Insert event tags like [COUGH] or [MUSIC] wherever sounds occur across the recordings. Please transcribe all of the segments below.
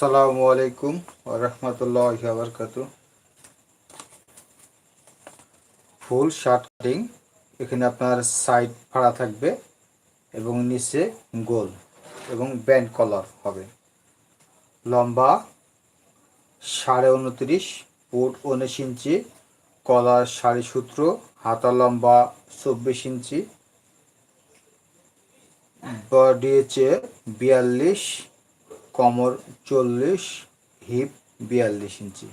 আসসালামু আলাইকুম রহমতুল্লাহ বরকাত ফুল শার্ট কাটিং, এখানে আপনার সাইড ফাড়া থাকবে এবং নিচে গোল এবং ব্যান্ড কলার হবে। লম্বা সাড়ে উনত্রিশ ফুট উনিশ ইঞ্চি, কলার সাড়ে সূত্র হাতা লম্বা চব্বিশ ইঞ্চি, বডি হচ্ছে বিয়াল্লিশ কমর চল্লিশ হিপ বিয়াল্লিশ ইঞ্চি।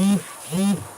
Hum, hum.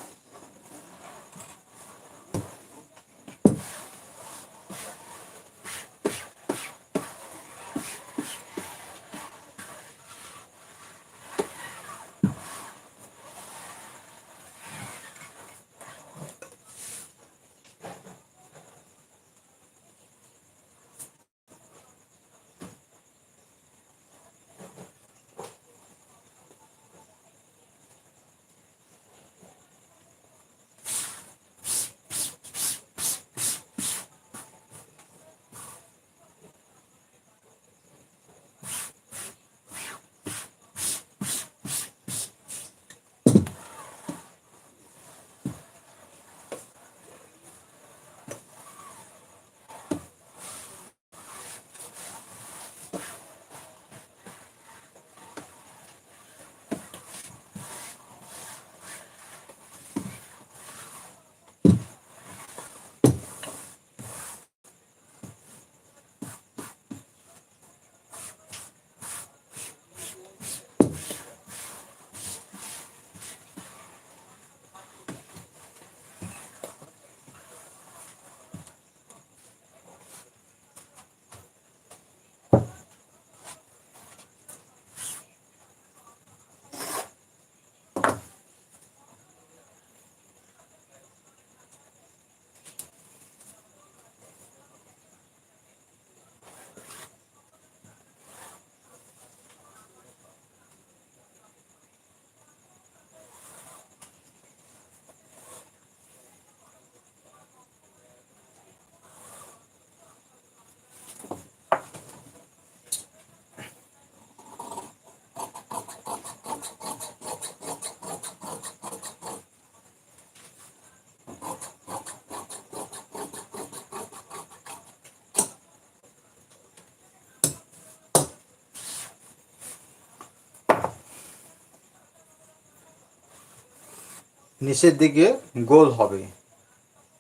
নিচের দিকে গোল হবে।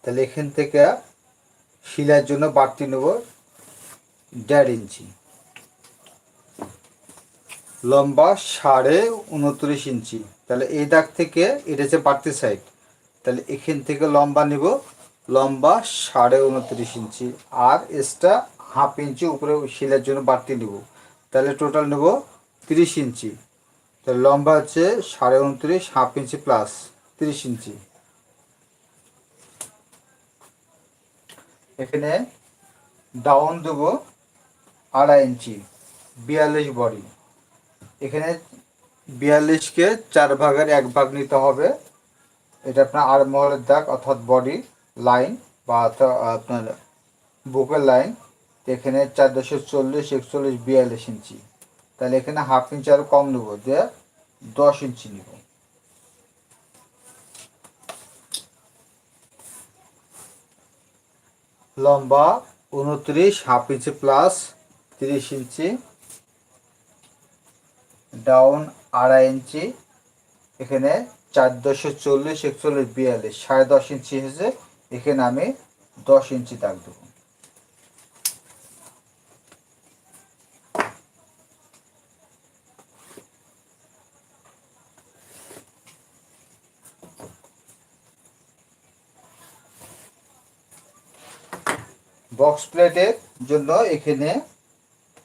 তাহলে এখান থেকে শিলার জন্য বাড়তি নেব দেড় ইঞ্চি। লম্বা সাড়ে উনত্রিশ ইঞ্চি। তাহলে এই দাগ থেকে এটা হচ্ছে বাড়তি সাইড তাহলে এখান থেকে লম্বা নেব, লম্বা সাড়ে উনত্রিশ ইঞ্চি। আর এক্সট্রা হাফ ইঞ্চি উপরে শিলার জন্য বাড়তি নেব। তাহলে টোটাল নেব তিরিশ ইঞ্চি। তাহলে লম্বা হচ্ছে সাড়ে উনত্রিশ হাফ ইঞ্চি প্লাস তিরিশ ইঞ্চি। এখানে ডাউন দেবো আড়াই ইঞ্চি, বিয়াল্লিশ বডি এখানে বিয়াল্লিশকে চার ভাগের এক ভাগ নিতে হবে। এটা আপনার আর মহলের দাগ অর্থাৎ বডি লাইন বা আপনার বুকের লাইন এখানে চার দশো চল্লিশ, একচল্লিশ, বিয়াল্লিশ ইঞ্চি। তাহলে এখানে হাফ ইঞ্চি আরও কম নেব দিয়ে দশ ইঞ্চি নেব। লম্বা উনত্রিশ, হাফ ইঞ্চি প্লাস তিরিশ ইঞ্চি। ডাউন আড়াই ইঞ্চি। এখানে চার দশো চল্লিশ, একচল্লিশ, বিয়াল্লিশ, সাড়ে দশ ইঞ্চি হয়েছে। এখানে আমি দশ ইঞ্চি দেবো। বক্স প্লেটের জন্য এখানে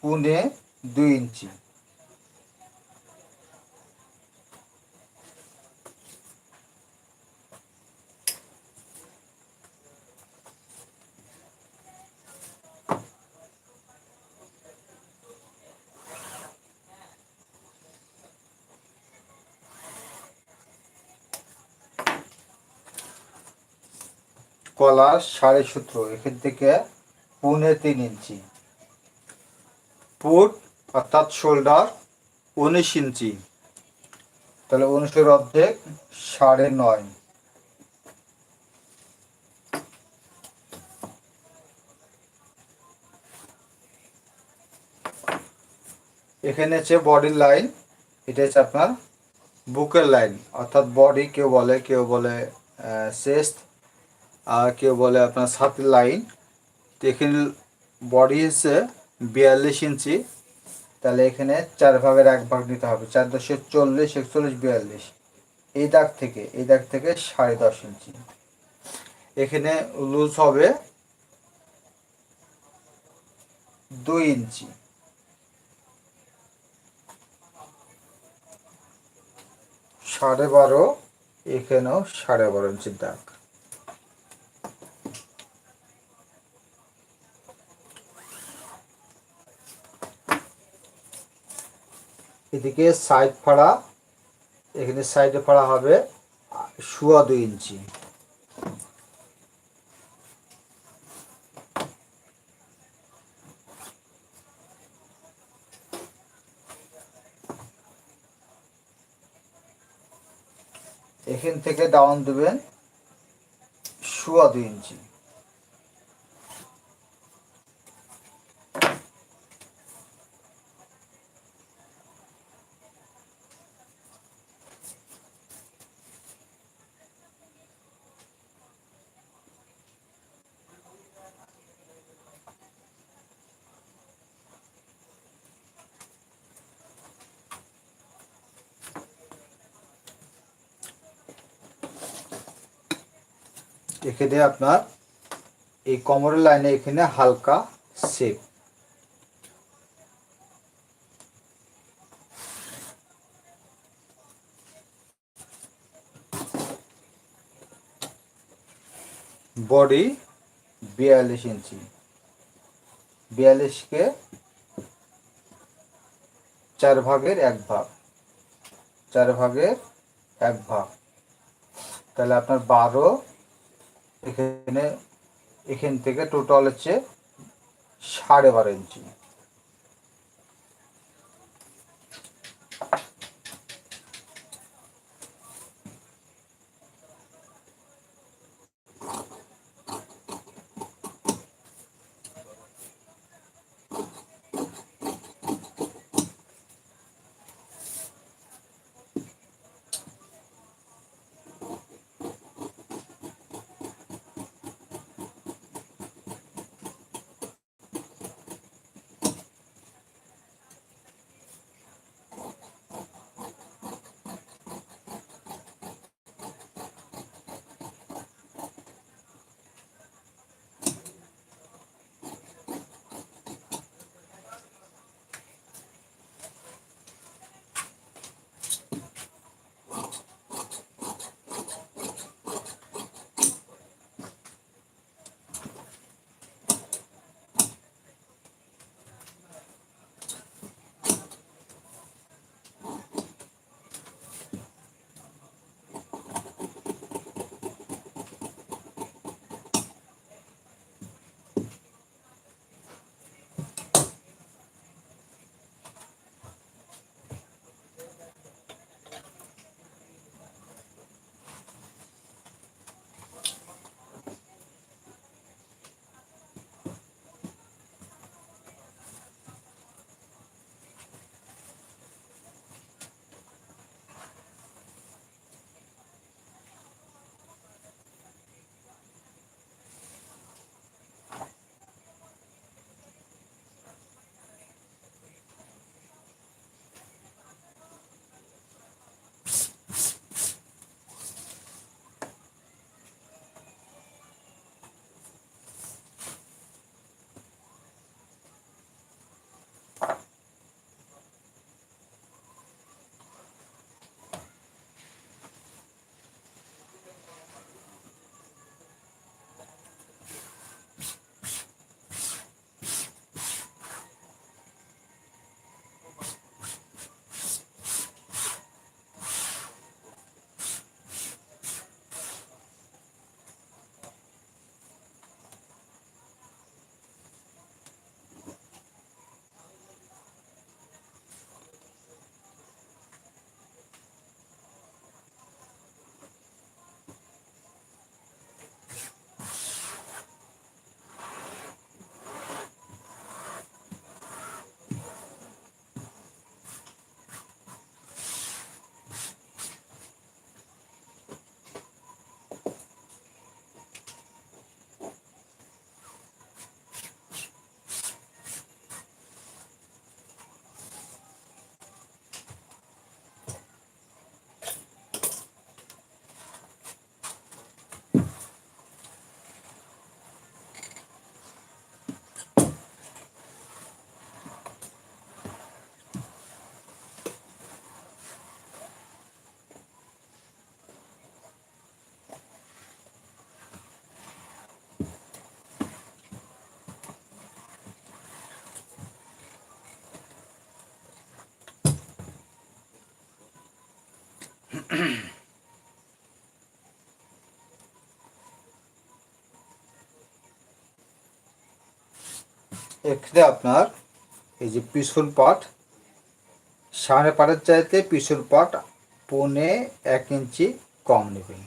পুনে দুই ইঞ্চি। কলার সাড়ে সতেরো এখান থেকে পৌনে তিন ইঞ্চি। পুট, অর্থাৎ শোল্ডার, উনিশ ইঞ্চি। তাহলে উনিশের অর্ধেক সাড়ে নয়। এখানে হচ্ছে বডির লাইন, এটা হচ্ছে আপনার বুকের লাইন। অর্থাৎ বডি কেউ বলে কেউ বলে চেস্ট, আর কেউ বলে আপনার সাথে লাইন। তো এখানে বডি হচ্ছে বিয়াল্লিশ ইঞ্চি। তাহলে এখানে চার ভাগের এক ভাগ নিতে হবে, চার দশে চল্লিশ, একচল্লিশ, বিয়াল্লিশ। এই দাগ থেকে, এই দাগ থেকে সাড়ে দশ ইঞ্চি। এখানে লুজ হবে দুই ইঞ্চি। সাড়ে বারো, এখানেও সাড়ে বারো ইঞ্চির দাগ। এদিকে সাইড ফাড়া, এখানে সাইডে ফাড়া হবে শুয়া দুই ইঞ্চি। এখান থেকে ডাউন দেবেন শুয়া দুই ইঞ্চি। এখানে আপনার এই কোমরের লাইনে এখানে হালকা শেপ বডি বিয়াল্লিশ ইঞ্চি। বিয়াল্লিশকে চার ভাগের এক ভাগ। চার ভাগের এক ভাগ। তাহলে আপনার বারো এখানে এখান থেকে টোটাল হচ্ছে সাড়ে বারো ইঞ্চি [CLEARS THROAT] এখানে আপনার এই যে পিছন পাট সামনে পাটের চাইতে পিছন পাট পৌনে এক ইঞ্চি কম নেবেন।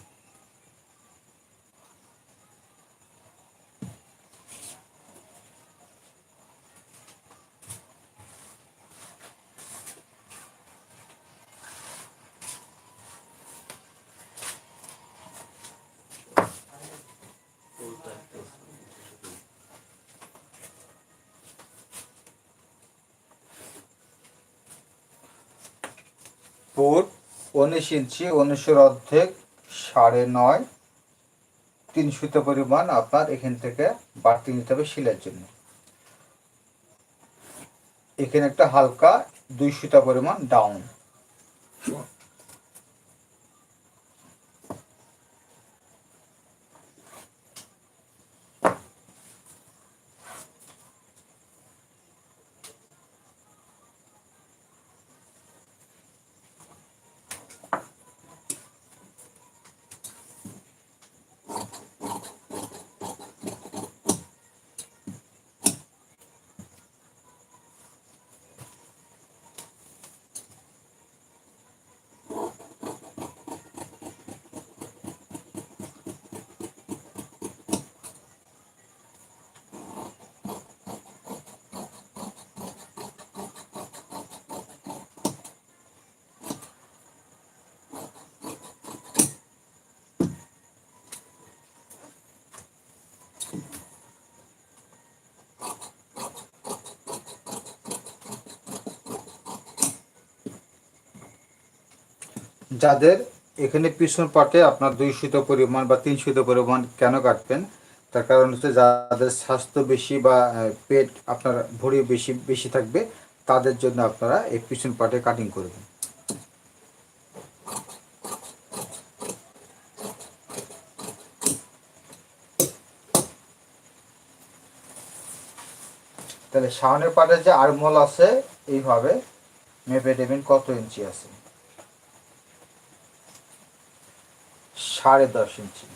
পোট উনিশ ইঞ্চি, উনিশের অর্ধেক সাড়ে নয়। তিন সুতো পরিমাণ আপনার এখান থেকে বাড়তি নিতে হবে শিলের জন্য। এখানে একটা হালকা দুই সুতা পরিমাণ ডাউন যাদের এখানে পিছন পাটে আপনার দুই সুতো পরিমাণ বা তিন সুতো পরিমাণ কেন কাটবেন? তার কারণ হচ্ছে যাদের স্বাস্থ্য বেশি বা পেট আপনার ভরি বেশি বেশি থাকবে, তাদের জন্য আপনারা এই পিছন পাটে কাটিং করবেন তাহলে সামনের পাটে যে আরমোল আছে, এইভাবে মেপে দেবেন কত ইঞ্চি আছে। সাড়ে দশ ইঞ্চি।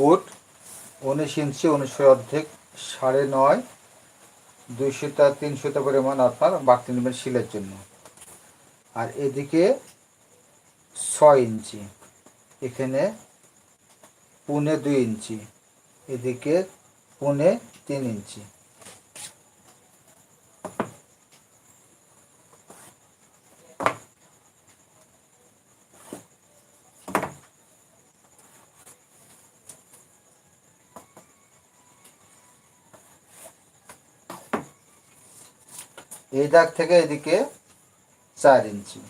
ফুট, উনিশ ইঞ্চি উনিশের অর্ধেক, সাড়ে নয় দুইশোটা তিনশোটা পরিমাণ আপনার বাড়তি নেবেন শিলের জন্য। আর এদিকে ছয় ইঞ্চি, এখানে পুনে দুই ইঞ্চি, এদিকে পুনে তিন ইঞ্চি। এই দাগ থেকে এদিকে চার ইঞ্চি।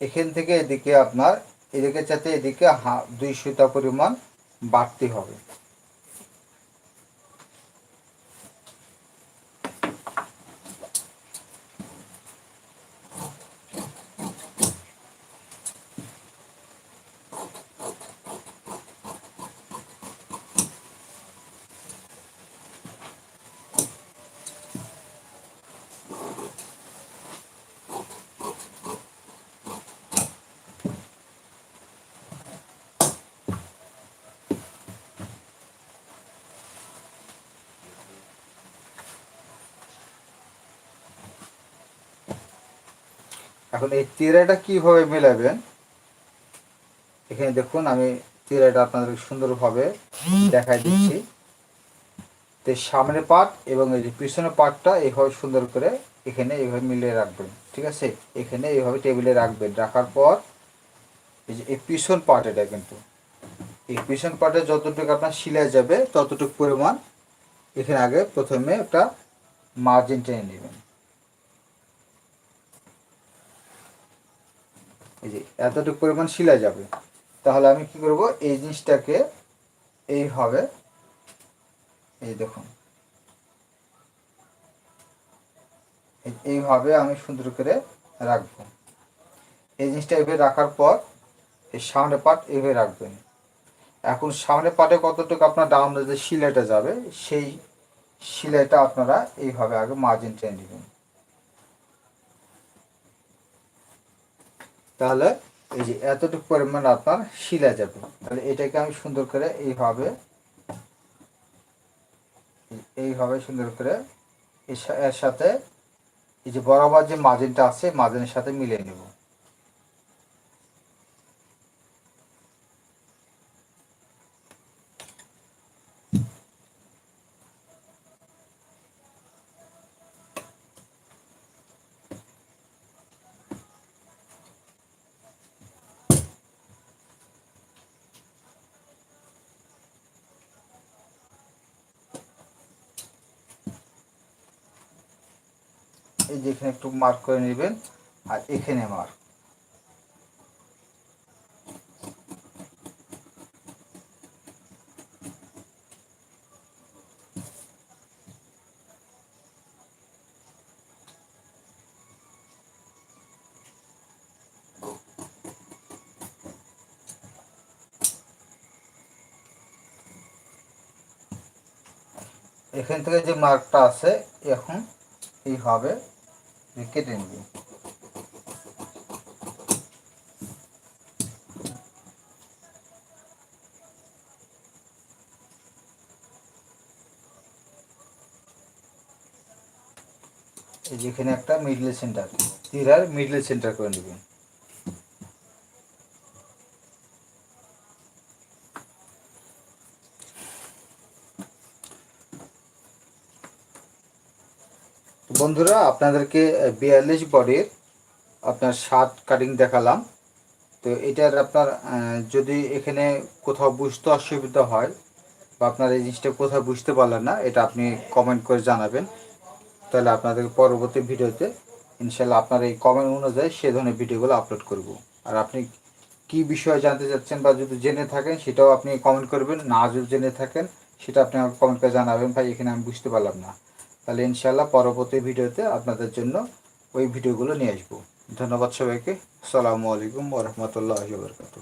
এখান থেকে এদিকে আপনার, এদিকে চাইতে এদিকে দুই সুতা পরিমাণ বাড়তি হবে। এখন এই তিরাটা কীভাবে মেলাবেন? এখানে দেখুন, আমি তিরাটা আপনাদের সুন্দরভাবে দেখাই দিচ্ছি। তো সামনের পার্ট এবং এই যে পিছনের পার্টটা এইভাবে সুন্দর করে এখানে এইভাবে মিলিয়ে রাখবেন, ঠিক আছে? এখানে এইভাবে টেবিলে রাখবেন। রাখার পর এই যে এই পিছন পার্ট এটা কিন্তু, এই পিছন পার্টে যতটুকু আপনার সিলাই যাবে ততটুকু পরিমাণ এখানে আগে প্রথমে একটা মার্জিন টেনে নেবেন। এই যে এতটুকু পরিমাণ সিলাই যাবে। তাহলে আমি কি করব? এই জিনিসটাকে এইভাবে, এই দেখুন। এই- এইভাবে আমি সুন্দর করে রাখব। এই জিনিসটা এভাবে রাখার পর, এই সামনে পাট এভাবে রাখবেন। এখন সামনে পাটে কতটুকু আপনার ডাউন যে সিলাইটা যাবে, সেই সিলাইটা আপনারা এইভাবে আগে মার্জিন টেনে নেবেন। তাহলে এই যে এতটুকু পরিমাণ আপনার শিলা যাবে। তাহলে এটাকে আমি সুন্দর করে এইভাবে এইভাবে সুন্দর করে এর সাথে এই যে বরাবর যে মার্জিনটা আছে মার্জিনের সাথে মিলিয়ে নেব। এখানে একটু মার্ক করে নেবেন, আর এখানে মার্ক এখান থেকে যে মার্কটা আছে, এখন এইভাবে কেটে নিবি এই যেখানে একটা মিডল সেন্টার তীরার মিডল সেন্টার করে নেবেন বন্ধুরা, আপনাদেরকে বিয়াল্লিশ বডির আপনার শার্ট কাটিং দেখালাম। তো এটার আপনার যদি এখানে কোথাও বুঝতে অসুবিধা হয় বা আপনার এই জিনিসটা কোথাও বুঝতে পারলেন না, এটা আপনি কমেন্ট করে জানাবেন। তাহলে আপনাদের পরবর্তী ভিডিওতে ইনশাল্লাহ আপনার এই কমেন্ট অনুযায়ী সে ধরনের ভিডিওগুলো আপলোড করব। আর আপনি কি বিষয়ে জানতে চাচ্ছেন বা যদি জেনে থাকেন, সেটাও আপনি কমেন্ট করবেন। না যদি জেনে থাকেন, সেটা আপনি আমাকে কমেন্ট করে জানাবেন। ভাই, এখানে আমি বুঝতে পারলাম না। তাহলে ইনশাল্লাহ পরবর্তী ভিডিওতে আপনাদের জন্য ওই ভিডিওগুলো নিয়ে আসব। ধন্যবাদ সবাইকে। সালামু আলাইকুম ওরহমতুল্লাহ বরকাতু